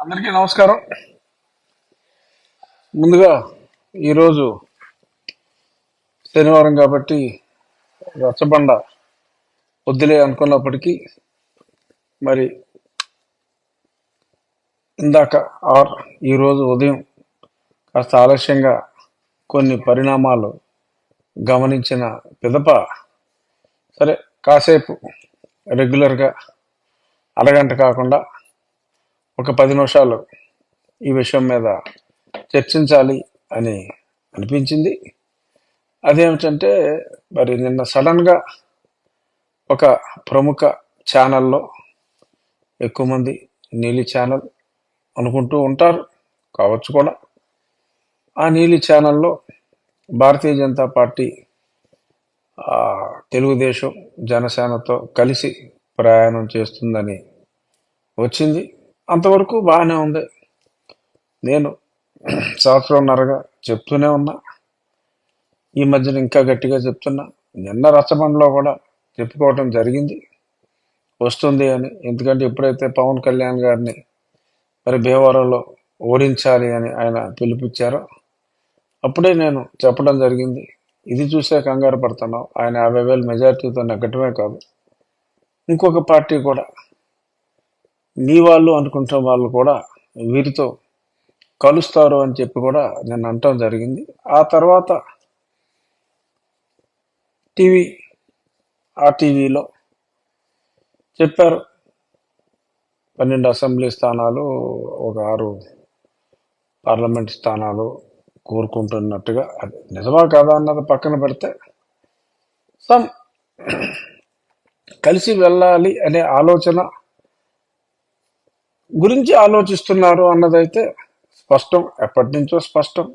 అందరికీ నమస్కారం. ముందుగా ఈరోజు శనివారం కాబట్టి రచ్చబండ వద్దులే అనుకున్నప్పటికీ మరి ఇందాక ఆర్ ఈరోజు ఉదయం కాస్త ఆలస్యంగా కొన్ని పరిణామాలు గమనించిన పిదప సరే కాసేపు రెగ్యులర్గా అరగంట కాకుండా ఒక పది నిమిషాలు ఈ విషయం మీద చర్చించాలి అని అనిపించింది. అదేమిటంటే మరి నిన్న సడన్గా ఒక ప్రముఖ ఛానల్లో ఎక్కువ మంది నీలి ఛానల్ అనుకుంటూ ఉంటారు కావచ్చు కూడా. ఆ నీలి ఛానల్లో భారతీయ జనతా పార్టీ తెలుగుదేశం జనసేనతో కలిసి ప్రయాణం చేస్తుందని వచ్చింది. అంతవరకు బాగానే ఉంది. నేను సంవత్సరంన్నరగా చెప్తూనే ఉన్నా. ఈ మధ్యన ఇంకా గట్టిగా చెప్తున్నా. నిన్న రచ్చబండలో కూడా చెప్పుకోవటం జరిగింది. వస్తుంది అని. ఎందుకంటే ఎప్పుడైతే పవన్ కళ్యాణ్ గారిని మరి భీమవరంలో ఓడించాలి అని ఆయన పిలుపుచ్చారో అప్పుడే నేను చెప్పడం జరిగింది. ఇది చూసే కంగారు పడుతున్నాం. ఆయన యాభై వేల మెజార్టీతో నెగ్గటమే కాదు. ఇంకొక పార్టీ కూడా నీ వాళ్ళు అనుకుంటున్న వాళ్ళు కూడా వీరితో కలుస్తారు అని చెప్పి కూడా నేను అనటం జరిగింది. ఆ తర్వాత టీవీ ఆ టీవీలో చెప్పారు. పన్నెండు అసెంబ్లీ స్థానాలు ఒక ఆరు పార్లమెంట్ స్థానాలు కోరుకుంటున్నట్టుగా అది నిజమా కాదా అన్నది పక్కన పెడితే సమ్ కలిసి వెళ్ళాలి అనే ఆలోచన గురించి ఆలోచిస్తున్నారు అన్నదైతే స్పష్టం ఎప్పటి నుంచో స్పష్టం.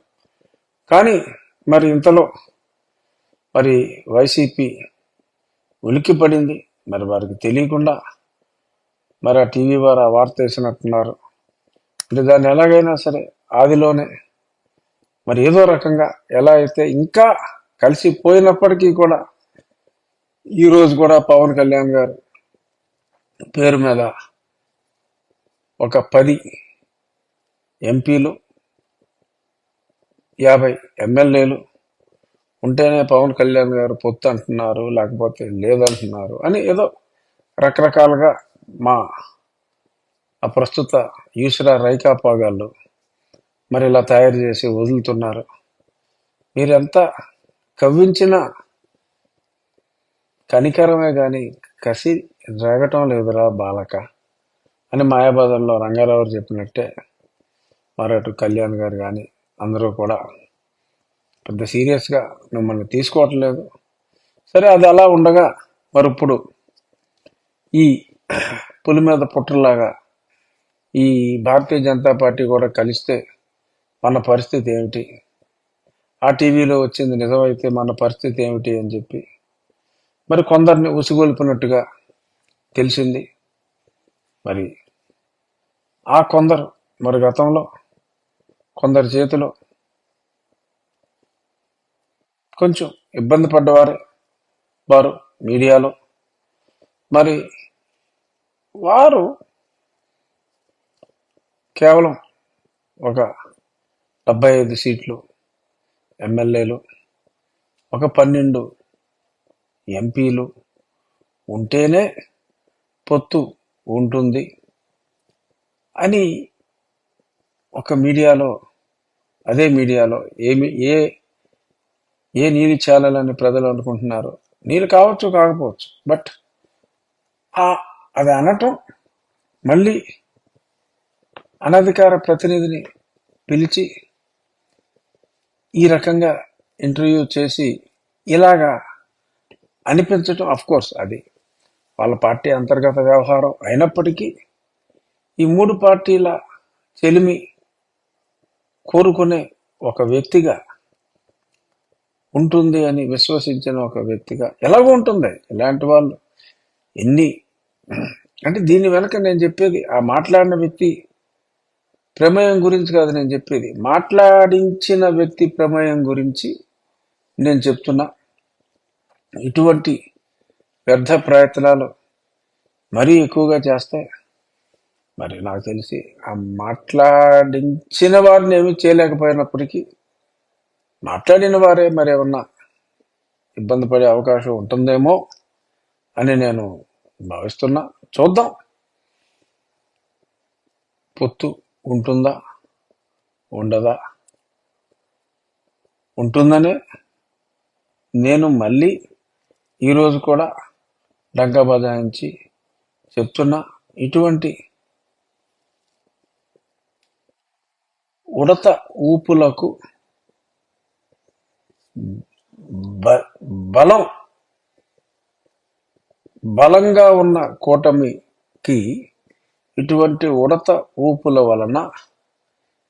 కానీ మరి ఇంతలో మరి వైసీపీ ఉలిక్కి పడింది మరి వారికి తెలియకుండా మరి ఆ టీవీ వారు ఆ వార్త వేసినట్టున్నారు. అంటే దాన్ని ఎలాగైనా సరే ఆదిలోనే మరి ఏదో రకంగా ఎలా అయితే ఇంకా కలిసి పోయినప్పటికీ కూడా ఈరోజు కూడా పవన్ కళ్యాణ్ గారు పేరు మీద ఒక పది ఎంపీలు యాభై ఎమ్మెల్యేలు ఉంటేనే పవన్ కళ్యాణ్ గారు పొత్తు అంటున్నారు లేకపోతే లేదంటున్నారు అని ఏదో రకరకాలుగా మా ఆ ప్రస్తుత ఈశ్వర రైకాపాగాళ్ళు మరి ఇలా తయారు చేసి వదులుతున్నారు. మీరెంత కవ్వించిన కనికరమే కానీ కసి రేగటం లేదురా బాలక. అని మాయాబజార్లో రంగారావు చెప్పినట్టే మరి అటు కళ్యాణ్ గారు కానీ అందరూ కూడా పెద్ద సీరియస్గా మిమ్మల్ని తీసుకోవట్లేదు. సరే అది అలా ఉండగా మరి ఇప్పుడు ఈ పులి మీద పుట్టలాగా ఈ భారతీయ జనతా పార్టీ కూడా కలిస్తే మన పరిస్థితి ఏమిటి? ఆ టీవీలో వచ్చింది నిజమైతే మన పరిస్థితి ఏమిటి అని చెప్పి మరి కొందరిని ఉసిగొల్పినట్టుగా తెలిసింది. మరి ఆ కొందరు మరి గతంలో కొందరి చేతిలో కొంచెం ఇబ్బంది పడ్డవారే వారు మీడియాలో. మరి వారు కేవలం ఒక డెబ్బై ఐదు సీట్లు ఎమ్మెల్యేలు ఒక పన్నెండు ఎంపీలు ఉంటేనే పొత్తు ఉంటుంది. అని ఒక మీడియాలో అదే మీడియాలో ఏమి ఏ ఏ నీళ్ళు చేయాలని ప్రజలు అనుకుంటున్నారు నీరు కావచ్చు కాకపోవచ్చు బట్ ఆ అది అనటం మళ్ళీ అనధికార ప్రతినిధిని పిలిచి ఈ రకంగా ఇంటర్వ్యూ చేసి ఇలాగా అనిపించటం అఫ్ కోర్స్ అది వాళ్ళ పార్టీ అంతర్గత వ్యవహారం అయినప్పటికీ ఈ మూడు పార్టీల చెలిమి కోరుకునే ఒక వ్యక్తిగా ఉంటుంది అని విశ్వసించిన ఒక వ్యక్తిగా ఎలాగో ఉంటుంది. ఇలాంటి వాళ్ళు ఎన్ని అంటే దీని వెనక నేను చెప్పేది ఆ మాట్లాడిన వ్యక్తి ప్రమేయం గురించి కాదు నేను చెప్పేది. మాట్లాడించిన వ్యక్తి ప్రమేయం గురించి నేను చెప్తున్నా. ఇటువంటి వ్యర్థ ప్రయత్నాలు మరీ ఎక్కువగా చేస్తే మరి నాకు తెలిసి ఆ మాట్లాడించిన వారిని ఏమీ చేయలేకపోయినప్పటికీ మాట్లాడిన వారే మరి ఏమన్నా ఇబ్బంది పడే అవకాశం ఉంటుందేమో అని నేను భావిస్తున్నా. చూద్దాం. పొత్తు ఉంటుందా? ఉండదా? ఉంటుందనే నేను మళ్ళీ ఈరోజు కూడా డంకా బజాయించి చెప్తున్నా. ఇటువంటి ఉడత ఊపులకు బ- బలం బలంగా ఉన్న కూటమికి ఇటువంటి ఉడత ఊపుల వలన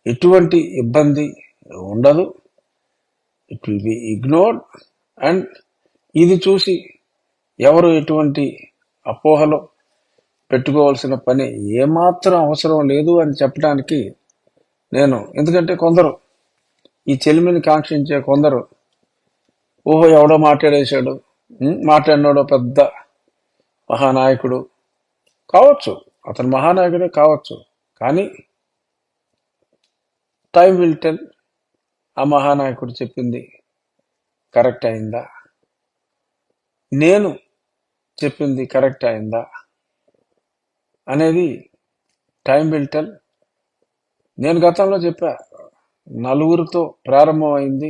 ఎటువంటి ఇబ్బంది ఉండదు. It will be ignored and ఇది చూసి ఎవరు ఎటువంటి అపోహలో పెట్టుకోవాల్సిన పని ఏమాత్రం అవసరం లేదు అని చెప్పడానికి నేను. ఎందుకంటే కొందరు ఈ చెలిమిని కాంక్షించే కొందరు ఓహో ఎవడో మాట్లాడేశాడు మాట్లాడినాడో పెద్ద మహానాయకుడు కావచ్చు. అతను మహానాయకుడే కావచ్చు. కానీ టైం విల్ టెల్ ఆ మహానాయకుడు చెప్పింది కరెక్ట్ అయిందా? నేను చెప్పింది కరెక్ట్ అయిందా? అనేది టైం విల్ టెల్ నేను గతంలో చెప్పా నలుగురితో ప్రారంభమైంది.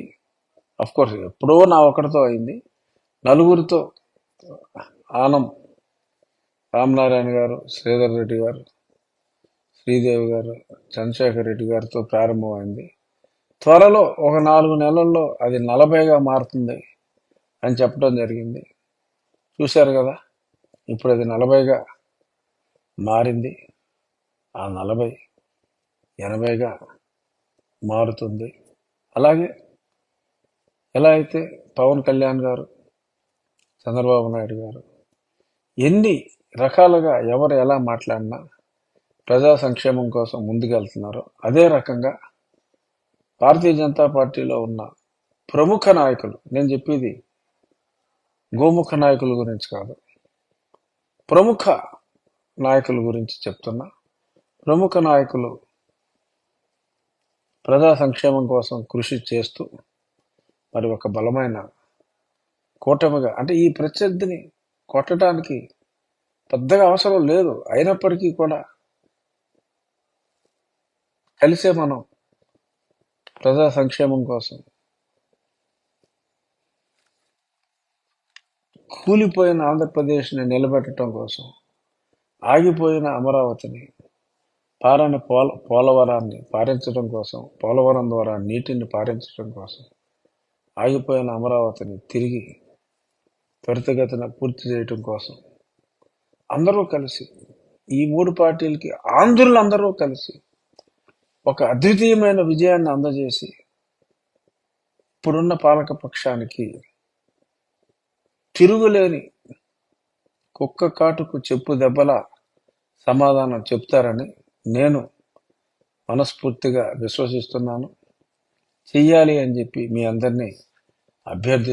అయింది కోర్స్ ఎప్పుడో నా ఒకటితో అయింది. నలుగురితో ఆనం రామనారాయణ గారు శ్రీధర్ రెడ్డి గారు శ్రీదేవి గారు చంద్రశేఖర్ రెడ్డి గారితో ప్రారంభమైంది. త్వరలో ఒక నాలుగు నెలల్లో అది నలభైగా మారుతుంది అని చెప్పడం జరిగింది. చూశారు కదా ఇప్పుడు అది నలభైగా మారింది. ఆ నలభై ఎనభైగా మారుతుంది. అలాగే ఎలా అయితే పవన్ కళ్యాణ్ గారు చంద్రబాబు నాయుడు గారు ఎన్ని రకాలుగా ఎవరు ఎలా మాట్లాడినా ప్రజా సంక్షేమం కోసం ముందుకెళ్తున్నారో అదే రకంగా భారతీయ జనతా పార్టీలో ఉన్న ప్రముఖ నాయకులు నేను చెప్పేది గోముఖ నాయకుల గురించి కాదు ప్రముఖ నాయకుల గురించి చెప్తున్నా. ప్రముఖ నాయకులు ప్రజా సంక్షేమం కోసం కృషి చేస్తూ మరి ఒక బలమైన కూటమిగా అంటే ఈ ప్రత్యర్థిని కొట్టడానికి పెద్దగా అవసరం లేదు. అయినప్పటికీ కూడా కలిసే మనం ప్రజా సంక్షేమం కోసం కూలిపోయిన ఆంధ్రప్రదేశ్ని నిలబెట్టడం కోసం ఆగిపోయిన అమరావతిని పారని పోల పోలవరాన్ని పారించడం కోసం పోలవరం ద్వారా నీటిని పారించడం కోసం ఆగిపోయిన అమరావతిని తిరిగి త్వరితగతిన పూర్తి చేయటం కోసం అందరూ కలిసి ఈ మూడు పార్టీలకి ఆంధ్రులందరూ కలిసి ఒక అద్వితీయమైన విజయాన్ని అందజేసి ఇప్పుడున్న పాలక పక్షానికి తిరుగులేని కుక్క కాటుకు చెప్పు దెబ్బల సమాధానం చెప్తారని నేను మనస్ఫూర్తిగా విశ్వసిస్తున్నాను. చెయ్యాలి అని చెప్పి మీ అందరినీ అభ్యర్థిస్తున్నాను